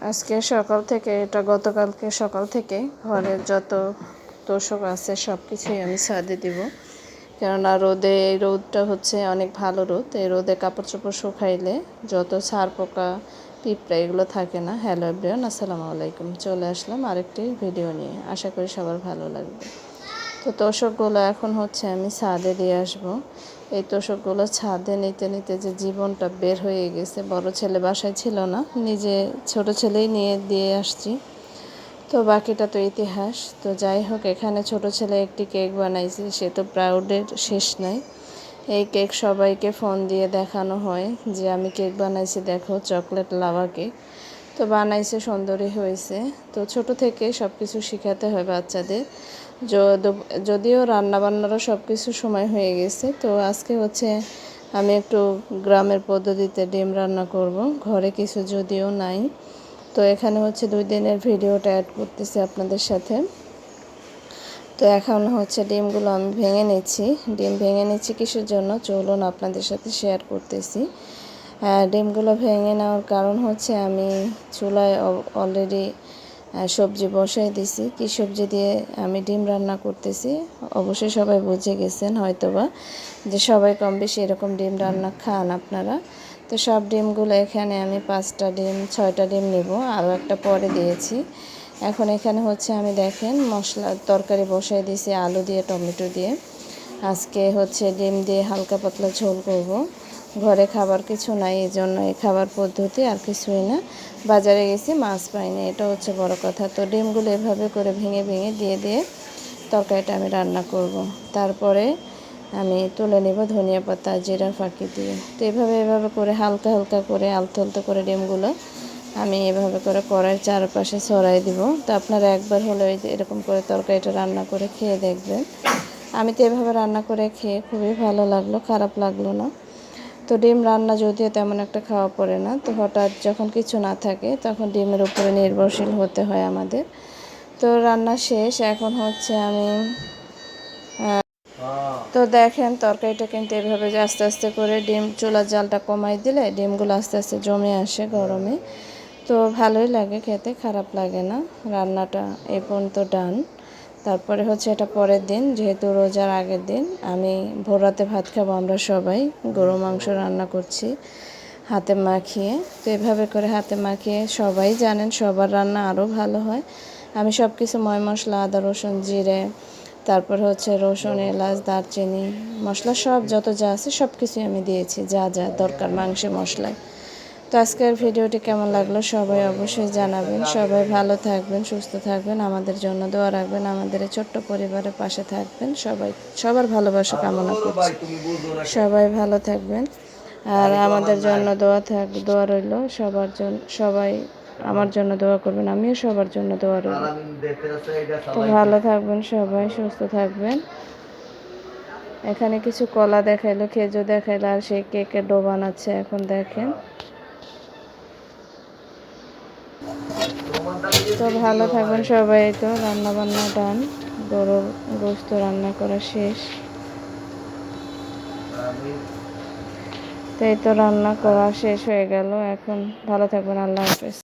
আজকে সকাল থেকে, এটা গতকালকে সকাল থেকে ঘরের যত তোষক আছে সব কিছুই আমি ছাদে দিব। কেননা রোদে, এই রোদটা হচ্ছে অনেক ভালো রোদ। এই রোদে কাপড় চোপড় শুকাইলে যত ছাড় পোকা, পিঁপড়া, এগুলো থাকে না। হ্যালো এভরিওয়ান আসসালামু আলাইকুম। চলে আসলাম আরেকটি ভিডিও নিয়ে। আশা করি সবার ভালো লাগবে। তো তোষকগুলো এখন হচ্ছে আমি ছাদে দিয়ে আসব। এই তোষকগুলো ছাদে নিতে নিতে যে জীবনটা বের হয়ে গেছে, বড় ছেলে বাসায় ছিল না, নিজে ছোট ছেলেই নিয়ে, দিয়ে আসছি। তো বাকিটা তো ইতিহাস। তো যাই হোক, এখানে ছোট ছেলে একটি কেক বানাইছে, সে তো প্রাউডের শেষ নাই। এই কেক সবাইকে ফোন দিয়ে দেখানো হয় যে, আমি কেক বানাইছি, দেখো, চকলেট লাভা কেক তো বানাইছে, সুন্দরী হয়েছে তো ছোট থেকে সব কিছু শেখাতে হয় বাচ্চাদের। যদিও রান্নাবান্নারও সব কিছু সময় হয়ে গেছে। তো আজকে হচ্ছে আমি একটু গ্রামের পদ্ধতিতে ডিম রান্না করব। ঘরে কিছু যদিও নাই। তো এখানে হচ্ছে দুই দিনের ভিডিওটা অ্যাড করতেছি আপনাদের সাথে। তো এখন হচ্ছে ডিমগুলো আমি ভেঙে নিচ্ছি। ডিম ভেঙে নিচ্ছি কিসের জন্য? চলুন আপনাদের সাথে শেয়ার করতেছি। ডিমগুলো ভেঙে নেওয়ার কারণ হচ্ছে আমি চুলায় অলরেডি সবজি বসাই দিছি। কি সবজি দিয়ে আমি ডিম রান্না করতেছি, অবশ্যই সবাই বুঝে গেছেন হয়তোবা যে সবাই কম বেশি এরকম ডিম রান্না খান আপনারা। তো সব ডিমগুলো এখানে আমি পাঁচটা ডিম, ছয়টা ডিম নেব, আরও একটা পরে দিয়েছি। এখন এখানে হচ্ছে আমি দেখেন মশলা, তরকারি বসাই দিয়েছি, আলু দিয়ে, টমেটো দিয়ে। আজকে হচ্ছে ডিম দিয়ে হালকা পাতলা ঝোল করব। ঘরে খাবার কিছু নাই এই জন্য এই খাবার পদ্ধতি আর কিছুই না। বাজারে গেছি, মাছ পাইনি, এটা হচ্ছে বড় কথা। তো ডিমগুলো এভাবে করে ভেঙে ভেঙে দিয়ে দিয়ে তরকারিটা আমি রান্না করব। তারপরে আমি তুলে নেব ধনিয়া পাতা, জিরা, ফাঁকি দিয়ে। তো এভাবে এভাবে করে হালকা হালকা করে, আলতো আলতো করে ডিমগুলো আমি এভাবে করে কড়াইয়ের চারপাশে ছড়াই দিব। তো আপনারা একবার হলে ওই এরকম করে তরকারিটা রান্না করে খেয়ে দেখবেন। আমি তো এভাবে রান্না করে খেয়ে খুবই ভালো লাগল, খারাপ লাগল না। তো ডিম রান্না যদিও তেমন একটা খাওয়া পড়ে না, তো হঠাৎ যখন কিছু না থাকে তখন ডিমের উপরে নির্ভরশীল হতে হয় আমাদের। তো রান্না শেষ, এখন হচ্ছে আমি তো দেখেন তরকারিটা কিন্তু এভাবে যে আস্তে আস্তে করে ডিম চুলার জালটা কমাই দিলে ডিমগুলো আস্তে আস্তে জমে আসে গরমে। তো ভালোই লাগে খেতে, খারাপ লাগে না, রান্নাটা এ পর্যন্ত ডান তারপরে হচ্ছে এটা পরের দিন, যেহেতু রোজার আগের দিন, আমি ভোর রাতে ভাত খাব আমরা সবাই, গরু মাংস রান্না করছি, হাতে মাখিয়ে। তো এভাবে করে হাতে মাখিয়ে সবাই জানেন সবার রান্না আরও ভালো হয়। আমি সব কিছু ময় মশলা আদা, রসুন, জিরে, তারপর হচ্ছে রসুন, এলাচ, দারচিনি, মশলা সব যত যা আছে সব কিছুই আমি দিয়েছি, যা যা দরকার মাংসে, মশলায়। তো আজকের ভিডিওটি কেমন লাগল সবাই অবশ্যই জানাবেন। সবাই ভালো থাকবেন সুস্থ থাকবেন আমাদের জন্য দোয়া রাখবেন আমাদের ছোট্ট পরিবারের পাশে থাকবেন। সবাই সবার ভালোবাসা কামনা করছি। সবাই ভালো থাকবেন। আর আমাদের জন্য দোয়া থাক দোয়া রইল। সবার জন্য সবাই আমার জন্য দোয়া করবেন আমিও সবার জন্য দোয়া রইল। তো ভালো থাকবেন সবাই সুস্থ থাকবেন। এখানে কিছু কলা দেখাইলো খেজুর দেখাইলো আর সেই কেকে ডোবান আছে এখন দেখেন। তো ভালো থাকুন সবাই তো রান্না বান্না ডান, গরুর গোস্ত রান্না করা শেষ। তো এই তো রান্না করা শেষ হয়ে গেল, এখন ভালো থাকবেন আল্লাহ হাফেজ।